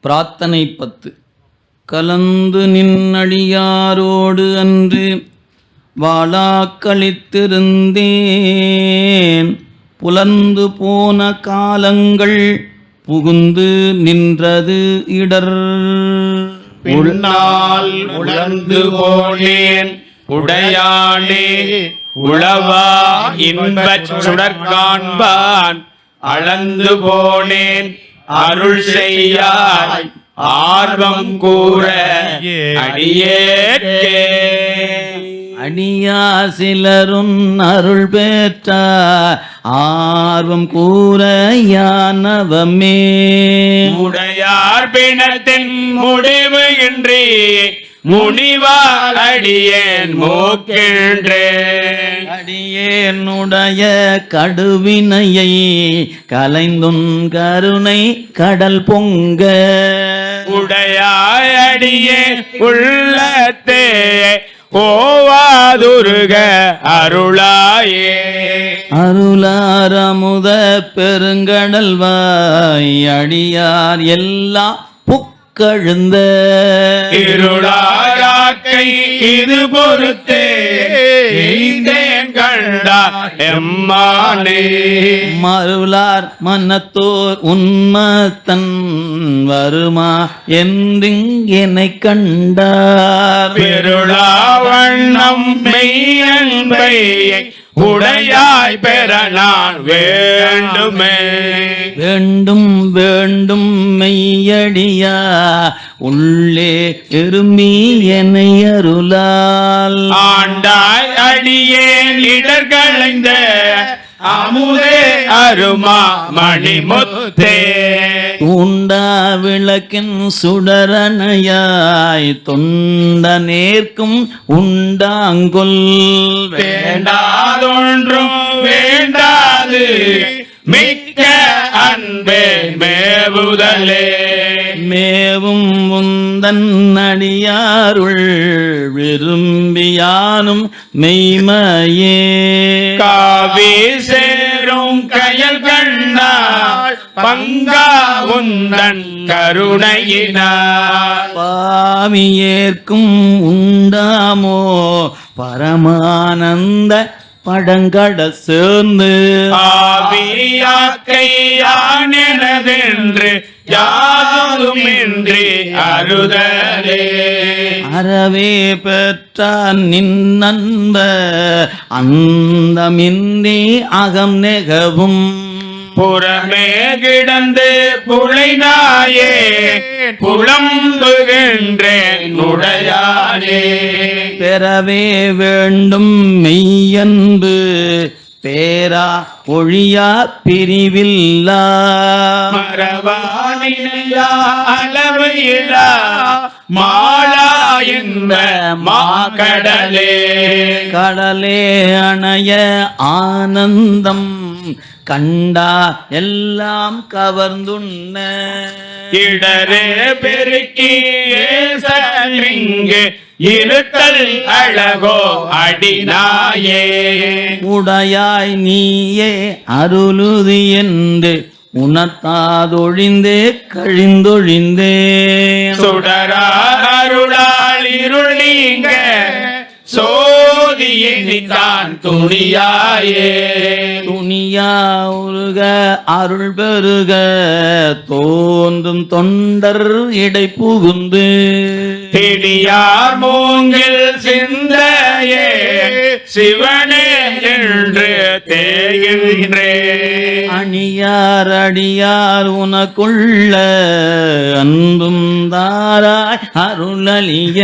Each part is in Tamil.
பிரார்த்தனை பத்து. கலந்து நின்னடியாரோடு அன்று வாழாக்களித்திருந்தேன் புலந்து போன காலங்கள் புகுந்து நின்றது இடர். உள்ளால் உழந்து போனேன். உடையாளே உளவா இன்பச் சுடற்காண்பான் அளந்து போனேன். அருள் செய்யாய். ஆர்வம் கூற அடியேற்கே. அடியா சிலரும் அருள் பெற்ற ஆர்வம் கூற யானவமே. உடையார் பிணத்தின் முடிவு இன்றி முனிவால் அடியேன் மூக்கின்றேன் அடியேனுடைய கடுவினையை கலைந்துன் கருணை கடல் பொங்க. உடையாய் அடியே உள்ளத்தே ஓவாதுருக அருளாயே. அருளாரமுத பெருங்கடல் வாய் அடியார் எல்லாம் புக்கழுந்த இருளாராக்கை இது பொறுத்தே எம்மானே. மருளார் மன்னத்தோர் உன்மத்தன் வருமா என்றிங்கெனை கண்டார். பெருளாவண்ணம் மெய்யன்பை உடையாய் பெற நான் வேண்டுமே. வேண்டும் வேண்டும் மெய்யடியா உள்ளே இருமி என்னை அருளால். ஆண்டாய் அடியேன் இடர்களைந்த அமுதே அருமா மணிமுத்தே. தூண்டா விளக்கின் சுடரணையாய் தொண்ட நேர்க்கும் உண்டாங்கொல் வேண்டாதொன்றும் வேண்டாது மிக்க அன்பே மேவுதலே. மேவும் உந்தன் அடியாருள் விரும்பியானும் மெய்மையே. காவி சேரும் கயல் கண்ணாள் பங்கா உந்தன் கருணையினார். பாவியேற்கும் உண்டாமோ? பரமானந்த படங்கட சேர்ந்து ஆவியாக்கை யானெனதென்று யாதுமின்றி அருதலே. அறவே பெற்றான் நின்னன்ப அந்தமின்றி அகம் நெகவும். புறமே கிடந்து புழைநாயே புலம்புகின்றேன் உடையானே. பெறவே வேண்டும் மெய்யன்பு பேரா ஒழியா பிரிவில்லா. மரபானினையா அளவு இலா மாலா என்ப மாக்கடலே கடலே அணைய ஆனந்தம். கண்டா எல்லாம் கவர்ந்துண்ண. இடரே பெருக்கி ஏசலிங்கு இருத்தல் அழகோ அடிநாயே உடையாய் நீயே அருளுது என்று உணர்த்தாதொழிந்தே கழிந்தொழிந்தே. சுடரா அருளால் இருள் சோதியினித்தான் துணியாயே. துணியா உருக அருள் பெருக தோன்றும் தொண்டர் இடை புகுந்து. திடியார் மூங்கில் சிந்தையே சிவனே என்று தேகின்றே அணியார் அடியார் உனக்குள்ள அன்பும் தாராய் அருளலிய.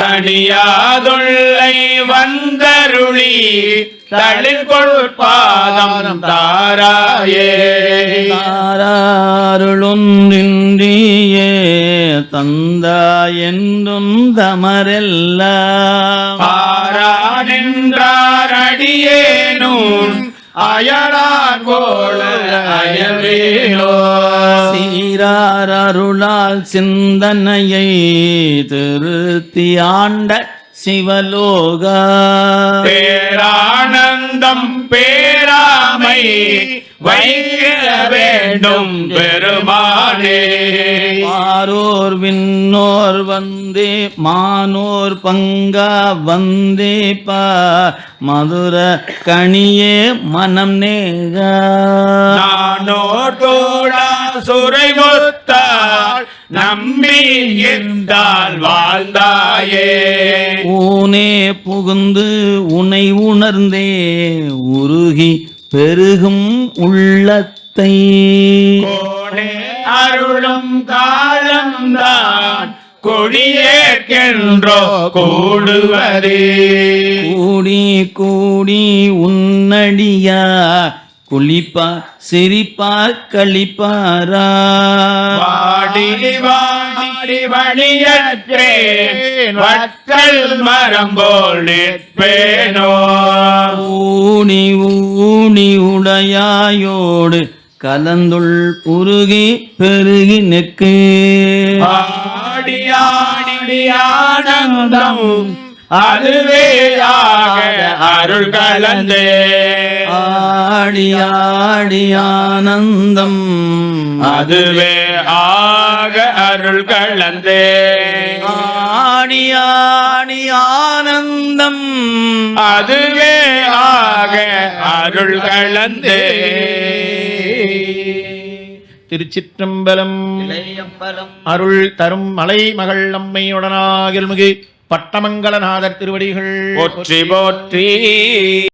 தனியாதுள்ளை வந்தருளி தளிர்கொள் பாதம் தாராயே. தாராருளொன்றின்றியே தந்தா என்றும் தமரெல்லாம். அயலார் போல அயவேலோ சீரார் அருளால் சிந்தனையை திருத்தி ஆண்ட சிவலோகா. பேரானந்தம் பேராமை வைக்க வேண்டும் பெருமானே. பாரோர் விண்ணோர் வந்தே மானோர் பங்கா வந்தே பா மதுர கனியே மனம் நேகா நானோட்டோடா சுரைமுத்தாள் நம்பி இருந்தால் வாழ்ந்தாயே. ஊனே புகுந்து உனை உணர்ந்தே உருகி பெருகும் உள்ளத்தை. அருளும் காலம்தான். கொடியேற்கின்றோ கூடுவதே. கூடி கூடி உன்னடியா குளிப்பா சிரிப்பா கழிப்பாரா வாடி வாடி வழியற்றேன் வற்றல் மரம் போல் நிற்பேனோ. ஊனி ஊனி உடையாயோடு கலந்துள் உருகி பெருகி ஆடி ஆனந்தம் அதுவே ஆக அருள் கலந்தே. ஆடி ஆனந்தம் அதுவே ஆக அருள் கலந்தே. ஆடி ஆனந்தம் அதுவே ஆக அருள் கலந்தே. திருச்சிற்றம்பலம். அருள் தரும் மலை மகள் நம்மையுடனாகில் மிகு பட்டமங்கலநாதர் திருவடிகள். போற்றி போற்றி.